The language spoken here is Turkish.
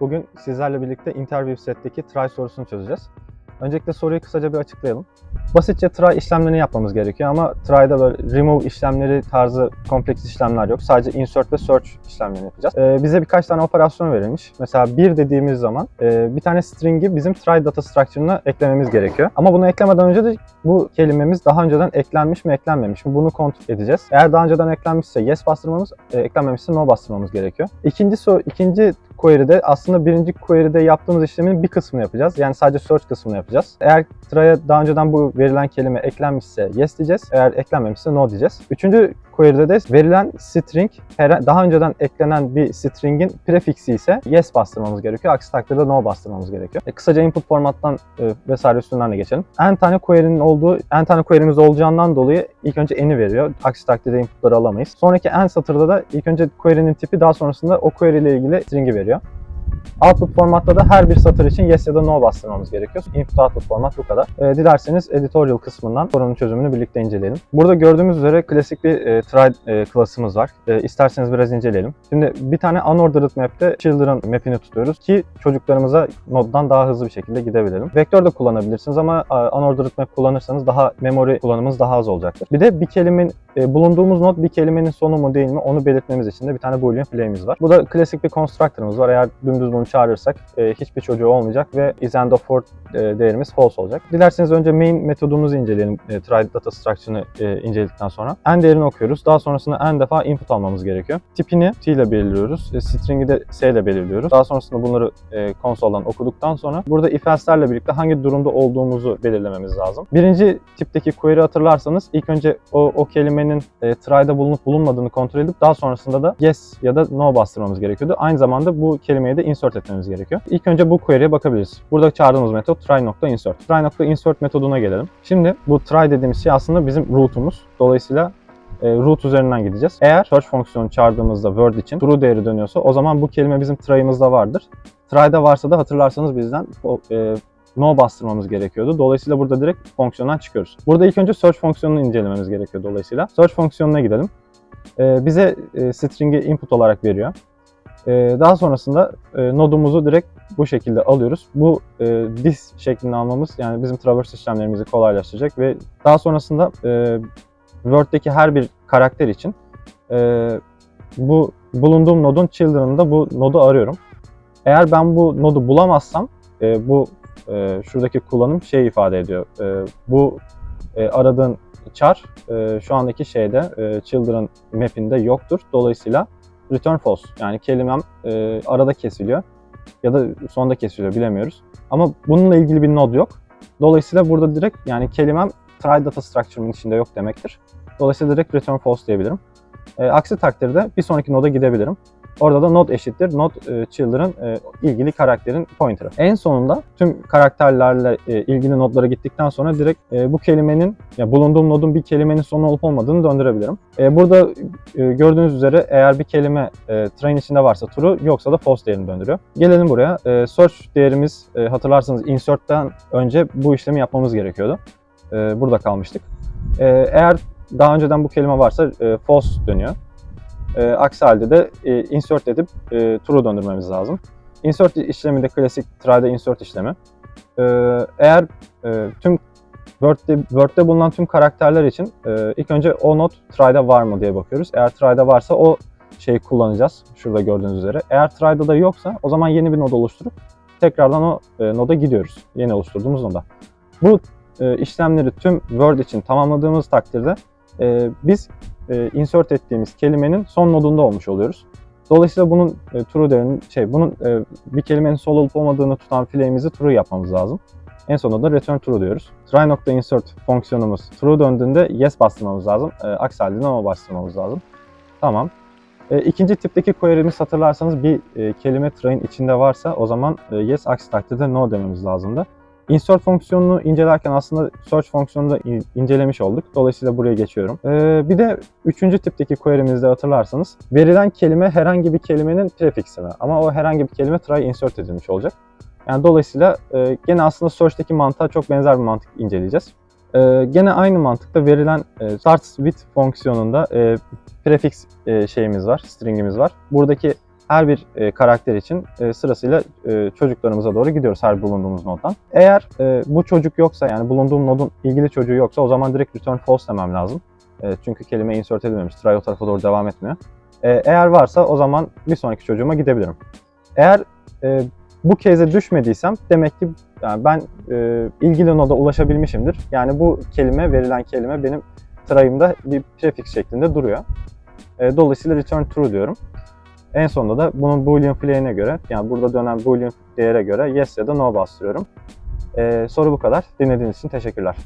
Bugün sizlerle birlikte interview set'teki try sorusunu çözeceğiz. Öncelikle soruyu kısaca bir açıklayalım. Basitçe try işlemlerini yapmamız gerekiyor ama try'da böyle remove işlemleri tarzı kompleks işlemler yok. Sadece insert ve search işlemlerini yapacağız. Ee, bize birkaç tane operasyon verilmiş. Mesela bir dediğimiz zaman e, bir tane string'i bizim try data structure'ına eklememiz gerekiyor. Ama bunu eklemeden önce de bu kelimemiz daha önceden eklenmiş mi eklenmemiş mi bunu kontrol edeceğiz. Eğer daha önceden eklenmişse yes bastırmamız, e, eklenmemişse no bastırmamız gerekiyor. İkinci, so ikinci query'de aslında birinci query'de yaptığımız işlemin bir kısmını yapacağız. Yani sadece search kısmını yapacağız. Eğer try'a daha önceden bu verilen kelime eklenmişse yes diyeceğiz. Eğer eklenmemişse no diyeceğiz. Üçüncü query'de de verilen string daha önceden eklenen bir string'in prefiksi ise yes bastırmamız gerekiyor. Aksi takdirde no bastırmamız gerekiyor. E, kısaca input formattan e, vesaire üstünden de geçelim. n tane query'nin olduğu, n tane query'miz olacağından dolayı ilk önce n'i veriyor. Aksi takdirde inputları alamayız. Sonraki n satırda da ilk önce query'nin tipi daha sonrasında o query ile ilgili string'i veriyor. Output formatta da her bir satır için yes ya da no bastırmamız gerekiyor. Input output format bu kadar. Ee, dilerseniz editorial kısmından sorunun çözümünü birlikte inceleyelim. Burada gördüğümüz üzere klasik bir e, try e, klasımız var. E, isterseniz biraz inceleyelim. Şimdi bir tane unordered map'te children map'ini tutuyoruz ki çocuklarımıza noddan daha hızlı bir şekilde gidebilelim. Vektör de kullanabilirsiniz ama e, unordered map kullanırsanız daha memory kullanımınız daha az olacaktır. Bir de bir kelimenin e, bulunduğumuz node bir kelimenin sonu mu değil mi onu belirtmemiz için de bir tane boolean flame'imiz var. Bu da klasik bir constructor'ımız var. Eğer dümdüz bunu çağırırsak e, hiçbir çocuğu olmayacak ve is end of for e, değerimiz false olacak. Dilerseniz önce main metodumuzu inceleyelim. E, try data structure'ını e, inceledikten sonra. n değerini okuyoruz. Daha sonrasında n defa input almamız gerekiyor. Tipini t ile belirliyoruz. E, string'i de s ile belirliyoruz. Daha sonrasında bunları e, konsoldan okuduktan sonra burada if else'lerle birlikte hangi durumda olduğumuzu belirlememiz lazım. Birinci tipteki query hatırlarsanız ilk önce o, o kelimenin e, try'da bulunup bulunmadığını kontrol edip daha sonrasında da yes ya da no bastırmamız gerekiyordu. Aynı zamanda bu kelimeyi de insert etmemiz gerekiyor. İlk önce bu query'e bakabiliriz. Burada çağırdığımız metot try.insert. Try.insert metoduna gelelim. Şimdi bu try dediğimiz şey aslında bizim root'umuz. Dolayısıyla e, root üzerinden gideceğiz. Eğer search fonksiyonu çağırdığımızda word için true değeri dönüyorsa o zaman bu kelime bizim try'ımızda vardır. Try'da varsa da hatırlarsanız bizden e, no bastırmamız gerekiyordu. Dolayısıyla burada direkt fonksiyondan çıkıyoruz. Burada ilk önce search fonksiyonunu incelememiz gerekiyor dolayısıyla. Search fonksiyonuna gidelim. E, bize e, string'i input olarak veriyor. E, daha sonrasında e, nodumuzu direkt bu şekilde alıyoruz. Bu e, this şeklinde almamız yani bizim traverse işlemlerimizi kolaylaştıracak ve daha sonrasında e, Word'deki her bir karakter için e, bu bulunduğum nodun children'ında bu nodu arıyorum. Eğer ben bu nodu bulamazsam e, bu e, şuradaki kullanım şey ifade ediyor. E, bu e, aradığın char e, şu andaki şeyde e, children map'inde yoktur. Dolayısıyla return false yani kelimem e, arada kesiliyor ya da sonda kesiliyor bilemiyoruz. Ama bununla ilgili bir node yok. Dolayısıyla burada direkt yani kelimem try data structure'ın içinde yok demektir. Dolayısıyla direkt return false diyebilirim. E, aksi takdirde bir sonraki noda gidebilirim. Orada da node eşittir node e, children e, ilgili karakterin pointer'ı. En sonunda tüm karakterlerle e, ilgili nodlara gittikten sonra direkt e, bu kelimenin ya bulunduğum nodun bir kelimenin sonu olup olmadığını döndürebilirim. Burada gördüğünüz üzere eğer bir kelime train içinde varsa true yoksa da false değerini döndürüyor. Gelelim buraya. Search değerimiz e, hatırlarsanız insert'ten önce bu işlemi yapmamız gerekiyordu. Burada kalmıştık. Eğer daha önceden bu kelime varsa false dönüyor. E, aksi halde de e, insert edip e, true döndürmemiz lazım. Insert işlemi de klasik try'de insert işlemi. E, eğer e, tüm Word'de, Word'de bulunan tüm karakterler için e, ilk önce o not try'da var mı diye bakıyoruz. Eğer try'da varsa o şeyi kullanacağız. Şurada gördüğünüz üzere. Eğer try'da da yoksa o zaman yeni bir node oluşturup tekrardan o e, noda gidiyoruz. Yeni oluşturduğumuz noda. Bu e, işlemleri tüm Word için tamamladığımız takdirde e, biz e, insert ettiğimiz kelimenin son nodunda olmuş oluyoruz. Dolayısıyla bunun e, true değerinin şey bunun e, bir kelimenin sol olup olmadığını tutan flame'imizi true yapmamız lazım. En sonunda da return true diyoruz. Try.insert fonksiyonumuz true döndüğünde yes bastırmamız lazım. E, aksi halde no bastırmamız lazım. Tamam. E, ikinci tipteki query'miz hatırlarsanız bir e, kelime try'in içinde varsa o zaman e, yes aksi takdirde no dememiz lazımdı. Insert fonksiyonunu incelerken aslında search fonksiyonunu da in- incelemiş olduk. Dolayısıyla buraya geçiyorum. Ee, bir de üçüncü tipteki query'mizde hatırlarsanız verilen kelime herhangi bir kelimenin prefiksi mi? Ama o herhangi bir kelime try insert edilmiş olacak. Yani dolayısıyla e, gene aslında search'teki mantığa çok benzer bir mantık inceleyeceğiz. E, gene aynı mantıkta verilen e, starts with fonksiyonunda e, prefix e, şeyimiz var, stringimiz var. Buradaki her bir e, karakter için e, sırasıyla e, çocuklarımıza doğru gidiyoruz her bulunduğumuz noddan. Eğer e, bu çocuk yoksa yani bulunduğum nodun ilgili çocuğu yoksa o zaman direkt return false demem lazım. E, çünkü kelime insert edilmemiş. Try tarafa doğru devam etmiyor. E, eğer varsa o zaman bir sonraki çocuğuma gidebilirim. Eğer e, bu case'e düşmediysem demek ki yani ben e, ilgili noda ulaşabilmişimdir. Yani bu kelime, verilen kelime benim try'ımda bir prefix şeklinde duruyor. E, dolayısıyla return true diyorum. En sonunda da bunun boolean flage'ine göre yani burada dönen boolean değere göre yes ya da no bastırıyorum. E, soru bu kadar. Dinlediğiniz için teşekkürler.